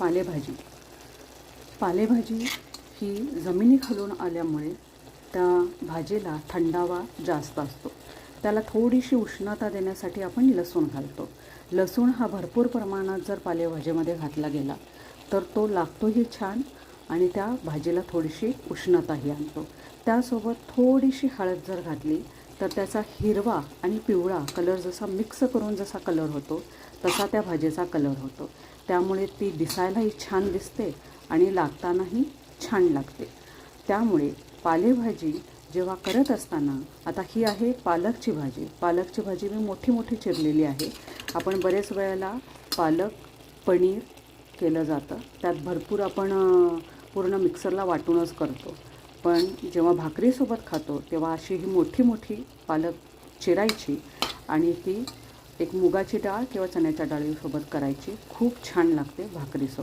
पालेभाजी. पालेभाजी ही जमिनीखालून आल्यामुळे त्या भाजीला थंडावा जास्त असतो. त्याला थोडीशी उष्णता देण्यासाठी आपण लसूण घालतो. लसूण हा भरपूर प्रमाणात जर पालेभाजीमध्ये घातला गेला तर तो लागतोही छान आणि त्या भाजीला थोडीशी उष्णताही आणतो. त्यासोबत थोडीशी हळद जर घातली तर त्याचा हिरवा आणि पिवळा कलर जसा मिक्स करून जसा कलर होतो तसा त्या भाजीचा कलर होतो. त्यामुळे ती दिसायलाही छान दिसते आणि लागतानाही छान लागते. त्यामुळे पालेभाजी जेव्हा करत असताना आता ही आहे पालकची भाजी. पालकची भाजी मी मोठी मोठी चिरलेली आहे. आपण बरेच वेळेला पालक पनीर केलं जातं. त्यात भरपूर आपण पूर्ण मिक्सरला वाटूनच करतो. पण जेव्हा भाकरीसोबत खातो तेव्हा अशी ही मोठी मोठी पालक चिरायची आणि ती एक मुगाची डाळ किंवा चण्याच्या डाळीसोबत करायची. खूप छान लागते भाकरीसोबत.